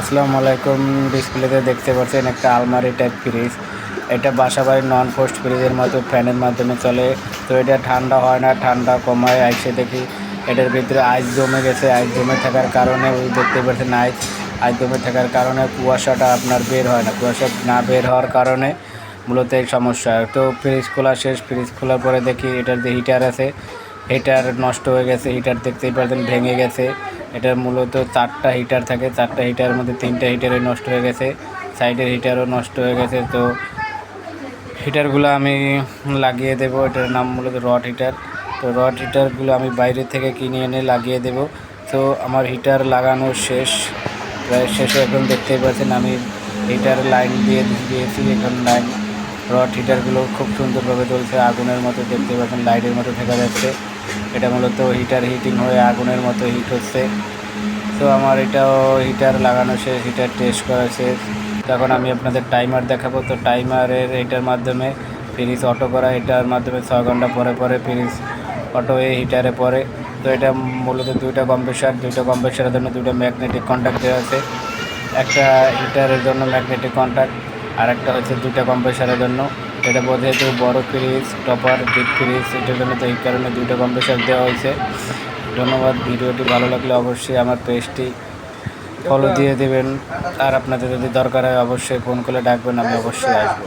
আসসালামু আলাইকুম, ডিসপ্লেতে দেখতে পাচ্ছেন একটা আলমারি টাইপ ফ্রিজ এটা বাসা বাড়ির নন ফোস্ট ফ্রিজের মতো ফ্যানের মাধ্যমে চলে। তো এটা ঠান্ডা হয় না, ঠান্ডা কমায়, আইসে দেখি এটার ভিতরে আইস জমে গেছে। আইস জমে থাকার কারণে ওই দেখতে পাচ্ছেন আইস আইস জমে থাকার কারণে কুয়াশাটা আপনার বের হয় না। কুয়াশা না বের হওয়ার কারণে মূলত এই সমস্যা। তো ফ্রিজ খোলা শেষ। ফ্রিজ খোলার পরে দেখি এটার যে হিটার আছে হিটার নষ্ট হয়ে গেছে। হিটার দেখতেই পাচ্ছেন ভেঙে গেছে। এটার মূলত চারটা হিটার থাকে। চারটা হিটারের মধ্যে তিনটা হিটারে নষ্ট হয়ে গেছে। সাইডের হিটারও নষ্ট হয়ে গেছে। তো হিটারগুলো আমি লাগিয়ে দেবো। এটার নাম মূলত রড হিটার তো রড হিটারগুলো আমি বাইরে থেকে কিনে এনে লাগিয়ে দেব। তো আমার হিটার লাগানো শেষ। প্রায় শেষে এখন দেখতেই পাচ্ছেন আমি হিটার লাইন দিয়ে দিয়েছি। এখন লাইন রড হিটারগুলো খুব সুন্দরভাবে চলছে আগুনের মতো দেখতে পাচ্ছেন। লাইটের মতো দেখা যাচ্ছে। এটা মূলত হিটার হিটিং হয়ে আগুনের মতো হিট হচ্ছে। তো আমার এটাও হিটার লাগানো শেষ, হিটার টেস্ট করা শেষ। তখন আমি আপনাদের টাইমার দেখাবো। তো টাইমারের এটার মাধ্যমে ফ্রিজ অটো করা, এটার মাধ্যমে ছয় ঘণ্টা পরে পরে ফ্রিজ অটো হয়ে হিটারে পরে। তো এটা মূলত দুইটা কম্প্রেসার দুইটা কম্প্রেসারের জন্য দুইটা ম্যাগনেটিক কন্ট্যাক্ট দেওয়া আছে। একটা হিটারের জন্য ম্যাগনেটিক কন্ট্যাক্ট আর একটা হচ্ছে দুইটা কম্প্রেসারের জন্য। এটা যেহেতু বড় ফ্রিজ টপার বিগ ফ্রিজ এটার জন্য তো এই কারণে দুটো কম্প্রেসার দেওয়া হয়েছে। ধন্যবাদ, ভিডিওটি ভালো লাগলে অবশ্যই আমার পেজটি ফলো দিয়ে দেবেন। আর আপনাদের যদি দরকার হয়, অবশ্যই ফোন করে ডাকবেন, আমি অবশ্যই আসব।